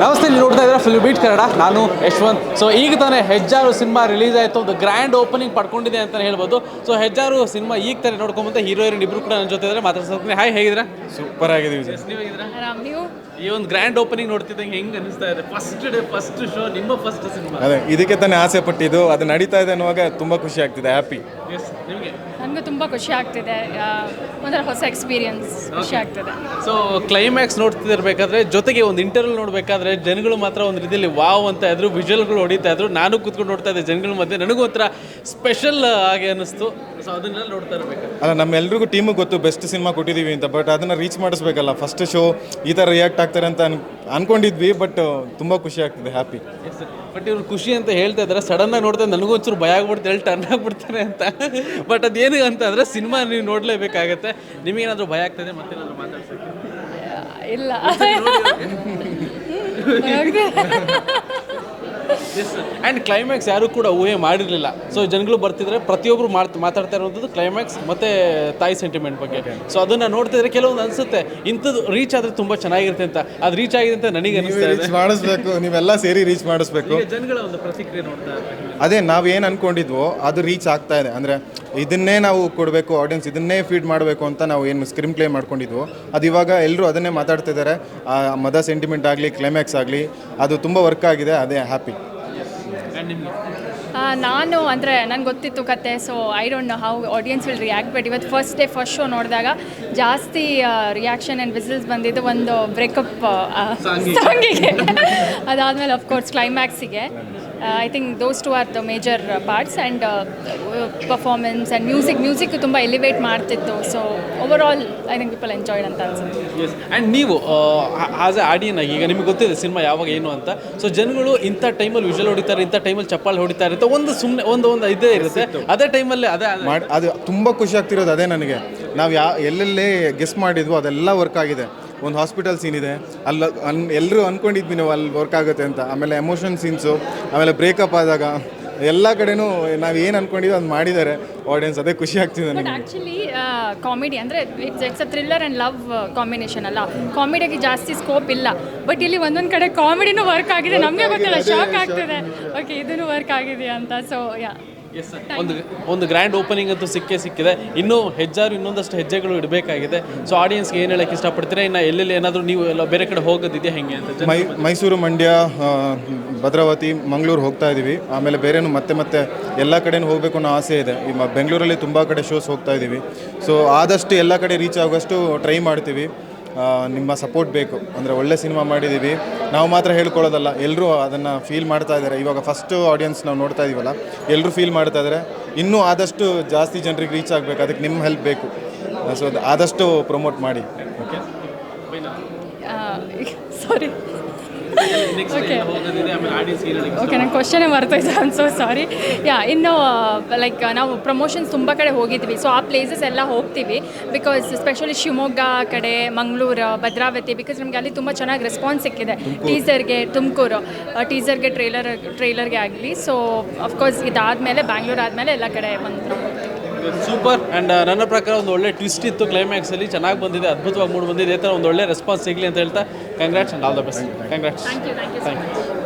ನಮಸ್ತೆ ನೀವು ನೋಡ್ತಾ ಇದ್ದೀರಾ ಫಿಲ್ಮ್ ಬೀಟ್ ಕನ್ನಡ. ನಾನು ಯಶವಂತ್. ಸೊ ಈಗ ತಾನೇ ಹೆಜ್ಜಾರು ಸಿನಿಮಾ ರಿಲೀಸ್ ಆಯಿತು. ಒಂದು ಗ್ರ್ಯಾಂಡ್ ಓಪನಿಂಗ್ ಪಡ್ಕೊಂಡಿದೆ ಅಂತಲೇ ಹೇಳ್ಬೋದು. ಸೊ ಹೆಜ್ಜಾರು ಸಿನಿಮಾ ಈಗ ತಾನೇ ನೋಡ್ಕೊಂಬಂತ ಹೀರೋ ಹೀರೋಯಿನ್ ಇಬ್ರು ಕೂಡ ನನ್ನ ಜೊತೆ ಇದ್ದಾರೆ ಮಾತಾಡ್ಸೋಕೆ ಹಾಯ್ ಹೇಗಿದ್ರೆ ಸೂಪರ್ ಆರಾಮ್. ನೀವು? ಈ ಒಂದು ಗ್ರ್ಯಾಂಡ್ ಓಪನಿಂಗ್ ನೋಡ್ತಿದ್ದಂಗೆ ಹೆಂಗೆ ಅನಿಸ್ತಾ ಇದೆ? ಫಸ್ಟ್ ಡೇ ಫಸ್ಟ್ ಶೋ ನಿಮ್ಮ ಫಸ್ಟ್ ಸಿನಿಮಾ ಅದೇ ಇದಕ್ಕೆ ತಾನೇ ಆಸೆ ಪಟ್ಟಿದ್ದು. ಅದು ನಡೀತಾ ಇದೆ ಅನ್ನುವಾಗ ತುಂಬ ಖುಷಿ ಆಗ್ತಿದೆ ಹ್ಯಾಪಿ ಎಸ್ ನಿಮಗೆ? ನನಗೆ ತುಂಬ ಖುಷಿ ಆಗ್ತಿದೆ. ಆ, ಒಂಥರ ಹೊಸ ಎಕ್ಸ್ಪೀರಿಯನ್ಸ್ ಖುಷಿ ಆಗ್ತಿದೆ. ಸೊ ಕ್ಲೈಮ್ಯಾಕ್ಸ್ ನೋಡ್ತಿರ್ಬೇಕಾದ್ರೆ ಜೊತೆಗೆ ಒಂದು ಇಂಟರ್ವಲ್ ನೋಡಬೇಕಾದ್ರೆ ಜನಗಳು ಮಾತ್ರ ಒಂದು ರೀತಿಯಲ್ಲಿ ವಾವ್ ಅಂತ ಇದ್ರು ವಿಜುವಲ್ಗಳು ಹೊಡಿತಾ ಇದ್ರು. ನಾನು ಕೂತ್ಕೊಂಡು ನೋಡ್ತಾ ಇದ್ದೆ ಜನಗಳ ಮಧ್ಯೆ. ನನಗೂ ಒಂಥರ ಸ್ಪೆಷಲ್ ಆಗಿ ಅನ್ನಿಸ್ತು. ಅಲ್ಲ ನಮ್ಮೆಲ್ರಿಗೂ ಟೀಮಿಗೆ ಗೊತ್ತು ಬೆಸ್ಟ್ ಸಿನಿಮಾ ಕೊಟ್ಟಿದ್ದೀವಿ ಅಂತ ಬಟ್ ಅದನ್ನು ರೀಚ್ ಮಾಡಿಸ್ಬೇಕಲ್ಲ. ಫಸ್ಟ್ ಶೋ ಈ ಥರ ರಿಯಾಕ್ಟ್ ಆಗ್ತಾರೆ ಅಂತ ಅನ್ ಅನ್ಕೊಂಡಿದ್ವಿ ಬಟ್ ತುಂಬ ಖುಷಿ ಆಗ್ತಿದೆ ಹ್ಯಾಪಿ ಬಟ್ ಇವ್ರು ಖುಷಿ ಅಂತ ಹೇಳ್ತಾ ಇದ್ದಾರೆ. ಸಡನ್ ಆಗಿ ನೋಡ್ತಾ ನನಗೂ ಒಂಚೂರು ಭಯ ಆಗ್ಬಿಡ್ತು ಹೇಳಿ ಟರ್ನ್ ಆಗ್ಬಿಡ್ತಾರೆ ಅಂತ. ಬಟ್ ಅದೇನು ಅಂತ ಅಂದರೆ ಸಿನಿಮಾ ನೀವು ನೋಡಲೇಬೇಕಾಗತ್ತೆ. ನಿಮಗೇನಾದರೂ ಭಯ ಆಗ್ತದೆ ಮತ್ತೆ ಮಾತಾಡ್ಸೋಕ್ಕೆ? ಇಲ್ಲ. ಆ್ಯಂಡ್ ಕ್ಲೈಮ್ಯಾಕ್ಸ್ ಯಾರು ಕೂಡ ಊಹೆ ಮಾಡಿರಲಿಲ್ಲ. ಸೊ ಜನಗಳು ಬರ್ತಿದ್ರೆ ಪ್ರತಿಯೊಬ್ಬರು ಮಾತ್ ಮಾತಾಡ್ತಾ ಇರುವಂಥದ್ದು ಕ್ಲೈಮ್ಯಾಕ್ಸ್ ಮತ್ತು ತಾಯಿ ಸೆಂಟಿಮೆಂಟ್ ಬಗ್ಗೆ. ಸೊ ಅದನ್ನು ನೋಡ್ತಿದ್ರೆ ಕೆಲವೊಂದು ಅನಿಸುತ್ತೆ ಇಂಥದ್ದು ರೀಚ್ ಆದರೆ ತುಂಬ ಚೆನ್ನಾಗಿರುತ್ತೆ ಅಂತ. ಅದು ರೀಚ್ ಆಗಿದೆ ಅಂತ ನನಗೆ ಅನಿಸ್ತಾ ಇದೆ. ರೀಚ್ ಮಾಡಿಸ್ಬೇಕು ನೀವೆಲ್ಲ ಸೇರಿ ರೀಚ್ ಮಾಡಿಸ್ಬೇಕು. ಜನಗಳ ಒಂದು ಪ್ರತಿಕ್ರಿಯೆ ನೋಡ್ತಾ ಅದೇ ನಾವು ಏನು ಅಂದ್ಕೊಂಡಿದ್ವೋ ಅದು ರೀಚ್ ಆಗ್ತಾ ಇದೆ. ಅಂದರೆ ಇದನ್ನೇ ನಾವು ಕೊಡಬೇಕು ಆಡಿಯನ್ಸ್ ಇದನ್ನೇ ಫೀಡ್ ಮಾಡಬೇಕು ಅಂತ ನಾವು ಏನು ಸ್ಕ್ರೀನ್ ಪ್ಲೇ ಮಾಡ್ಕೊಂಡಿದ್ವು ಅದು ಇವಾಗ ಎಲ್ಲರೂ ಅದನ್ನೇ ಮಾತಾಡ್ತಿದ್ದಾರೆ ಆ ಮದ ಸೆಂಟಿಮೆಂಟ್ ಆಗಲಿ ಕ್ಲೈಮ್ಯಾಕ್ಸ್ ಆಗಲಿ ಅದು ತುಂಬ ವರ್ಕ್ ಆಗಿದೆ ಅದೇ ಹ್ಯಾಪಿ ನಾನು ಅಂದರೆ ನನಗೆ ಗೊತ್ತಿತ್ತು ಕತೆ so I don't know how audience will react but ಇವತ್ತು ಫಸ್ಟ್ ಡೇ ಫಸ್ಟ್ ಶೋ ನೋಡಿದಾಗ ಜಾಸ್ತಿ ರಿಯಾಕ್ಷನ್ ಆ್ಯಂಡ್ ವಿಸಿಲ್ಸ್ ಬಂದಿದ್ದು ಒಂದು ಬ್ರೇಕಪ್ ಸಾಂಗಿಗೆ. ಅದಾದಮೇಲೆ of course course I think those two are the major parts and performance and music music ತುಂಬ elevate ಮಾಡ್ತಿತ್ತು. So over all I think people enjoyed ಅಂತ ಅನ್ಸುತ್ತೆ. ಆ್ಯಂಡ್ ನೀವು ಆಸ್ ಎ ಆಡಿಯನ್ ಆಗಿ ಈಗ ನಿಮಗೆ ಗೊತ್ತಿದೆ ಸಿನಿಮಾ ಯಾವಾಗ ಏನು ಅಂತ. ಸೊ ಜನಗಳು ಇಂಥ ಟೈಮಲ್ಲಿ ವಿಜುವಲ್ ಹೊಡಿತಾರೆ ಇಂಥ ಟೈಮಲ್ಲಿ ಚಪ್ಪಾಳೆ ಹೊಡಿತಾ ಇರುತ್ತೆ. ಒಂದು ಸುಮ್ಮನೆ ಒಂದು ಒಂದು ಇದೇ ಇರುತ್ತೆ. ಅದೇ ಟೈಮಲ್ಲಿ ಅದೇ ಮಾಡಿ ಅದು ತುಂಬ ಖುಷಿ ಆಗ್ತಿರೋದು ಅದೇ ನನಗೆ. ನಾವು ಯಾ ಎಲ್ಲೆಲ್ಲೇ ಗೆಸ್ ಮಾಡಿದ್ವೋ ಅದೆಲ್ಲ ವರ್ಕ್ ಆಗಿದೆ. ಒಂದು ಹಾಸ್ಪಿಟಲ್ ಸೀನ್ ಇದೆ. ಅಲ್ಲಿ ಅನ್ ಎಲ್ಲರೂ ಅಂದ್ಕೊಂಡಿದ್ವಿ ನಾವು ಅಲ್ಲಿ ವರ್ಕ್ ಆಗುತ್ತೆ ಅಂತ. ಆಮೇಲೆ ಎಮೋಷನ್ ಸೀನ್ಸು ಆಮೇಲೆ ಬ್ರೇಕಪ್ ಆದಾಗ ಎಲ್ಲ ಕಡೆನೂ ನಾವು ಏನು ಅಂದ್ಕೊಂಡಿದ್ವಿ ಅದು ಮಾಡಿದ್ದಾರೆ. ಆಡಿಯನ್ಸ್ ಅದೇ ಖುಷಿ ಆಗ್ತಿದೆ ಬಟ್ ನನಗೆ ಆ್ಯಕ್ಚುಲಿ ಕಾಮಿಡಿ ಅಂದರೆ it's it's a thriller and love combination ಅಲ್ಲ. ಕಾಮಿಡಿಗೆ ಜಾಸ್ತಿ ಸ್ಕೋಪ್ ಇಲ್ಲ. ಬಟ್ ಇಲ್ಲಿ ಒಂದೊಂದು ಕಡೆ ಕಾಮಿಡಿನೂ ವರ್ಕ್ ಆಗಿದೆ. ನಮಗೆ ಗೊತ್ತಿಲ್ಲ ಶಾಕ್ ಆಗ್ತಿದೆ. ಓಕೆ ಇದನ್ನು ವರ್ಕ್ ಆಗಿದೆಯಾ ಅಂತ. ಸೊ ಯಾ ಒಂದು ಒಂದು ಗ್ರ್ಯಾಂಡ್ ಓಪನಿಂಗ್ ಅಂತೂ ಸಿಕ್ಕೇ ಸಿಕ್ಕಿದೆ. ಇನ್ನೂ ಹೆಜ್ಜಾರು ಇನ್ನೊಂದಷ್ಟು ಹೆಜ್ಜೆಗಳು ಇಡಬೇಕಾಗಿದೆ. ಸೊ ಆಡಿಯನ್ಸ್ಗೆ ಏನು ಹೇಳಕ್ಕೆ ಇಷ್ಟಪಡ್ತೀರಾ? ಇನ್ನು ಎಲ್ಲೆಲ್ಲಿ ಏನಾದರೂ ನೀವು ಎಲ್ಲ ಬೇರೆ ಕಡೆ ಹೋಗೋದಿದೆಯಾ ಹೆಂಗೆ ಅಂತ ಮೈ ಮೈಸೂರು ಮಂಡ್ಯ ಭದ್ರಾವತಿ ಮಂಗಳೂರು ಹೋಗ್ತಾ ಇದ್ದೀವಿ ಆಮೇಲೆ ಬೇರೆನೂ ಮತ್ತೆ ಮತ್ತೆ ಎಲ್ಲ ಕಡೆನೂ ಹೋಗಬೇಕು ಅನ್ನೋ ಆಸೆ ಇದೆ. ಈ ಮ- ಬೆಂಗಳೂರಲ್ಲಿ ತುಂಬ ಕಡೆ ಶೋಸ್ ಹೋಗ್ತಾ ಇದ್ದೀವಿ ಸೊ ಆದಷ್ಟು ಎಲ್ಲ ಕಡೆ ರೀಚ್ ಆಗೋಷ್ಟು ಟ್ರೈ ಮಾಡ್ತೀವಿ. ನಿಮ್ಮ ಸಪೋರ್ಟ್ ಬೇಕು. ಅಂದರೆ ಒಳ್ಳೆ ಸಿನಿಮಾ ಮಾಡಿದ್ದೀವಿ ನಾವು ಮಾತ್ರ ಹೇಳ್ಕೊಳ್ಳೋದಲ್ಲ ಎಲ್ಲರೂ ಅದನ್ನು ಫೀಲ್ ಮಾಡ್ತಾ ಇದ್ದಾರೆ. ಇವಾಗ ಫಸ್ಟು ಆಡಿಯನ್ಸ್ ನಾವು ನೋಡ್ತಾ ಇದೀವಲ್ಲ ಎಲ್ಲರೂ ಫೀಲ್ ಮಾಡ್ತಾ ಇದ್ದಾರೆ. ಇನ್ನೂ ಆದಷ್ಟು ಜಾಸ್ತಿ ಜನರಿಗೆ ರೀಚ್ ಆಗಬೇಕು. ಅದಕ್ಕೆ ನಿಮ್ಮ ಹೆಲ್ಪ್ ಬೇಕು. ಸೊ ಆದಷ್ಟು ಪ್ರಮೋಟ್ ಮಾಡಿ. ಓಕೆ ಸಾರಿ ಓಕೆ ಓಕೆ ನಂಗೆ ಕ್ವಶನೇ ಮರ್ತೋಯ್ತು ಐಮ್ ಸೊ ಸಾರಿ ಯಾ ಇನ್ನು ಲೈಕ್ ನಾವು ಪ್ರಮೋಷನ್ಸ್ ತುಂಬ ಕಡೆ ಹೋಗಿದ್ವಿ. ಸೊ ಆ ಪ್ಲೇಸಸ್ ಎಲ್ಲ ಹೋಗ್ತೀವಿ ಬಿಕಾಸ್ ಸ್ಪೆಷಲಿ ಶಿವಮೊಗ್ಗ ಕಡೆ ಮಂಗಳೂರು ಭದ್ರಾವತಿ ಬಿಕಾಸ್ ನಮಗೆ ಅಲ್ಲಿ ತುಂಬ ಚೆನ್ನಾಗಿ ರೆಸ್ಪಾನ್ಸ್ ಸಿಕ್ಕಿದೆ. ಟೀಸರ್ಗೆ ತುಮಕೂರು. ಟೀಸರ್ಗೆ ಟ್ರೈಲರ್ ಟ್ರೇಲರ್ಗೆ ಆಗಲಿ. ಸೊ ಅಫ್ಕೋರ್ಸ್ ಇದಾದಮೇಲೆ ಬ್ಯಾಂಗ್ಳೂರ್ ಆದಮೇಲೆ ಎಲ್ಲ ಕಡೆ ಹೋಗ್ತೀವಿ ಸೂಪರ್ ಆ್ಯಂಡ್ ನನ್ನ ಪ್ರಕಾರ ಒಂದು ಒಳ್ಳೆ ಟ್ವಿಸ್ಟ್ ಇತ್ತು ಕ್ಲೈಮ್ಯಾಕ್ಸಲ್ಲಿ ಚೆನ್ನಾಗಿ ಬಂದಿದೆ ಅದ್ಭುತವಾಗಿ ಮೂಡ್ ಬಂದಿದೆ. ಈ ಥರ ಒಂದು ಒಳ್ಳೆ ರೆಸ್ಪಾನ್ಸ್ ಸಿಗಲಿ ಅಂತ ಹೇಳ್ತಾ congrats and all the best congrats you thank you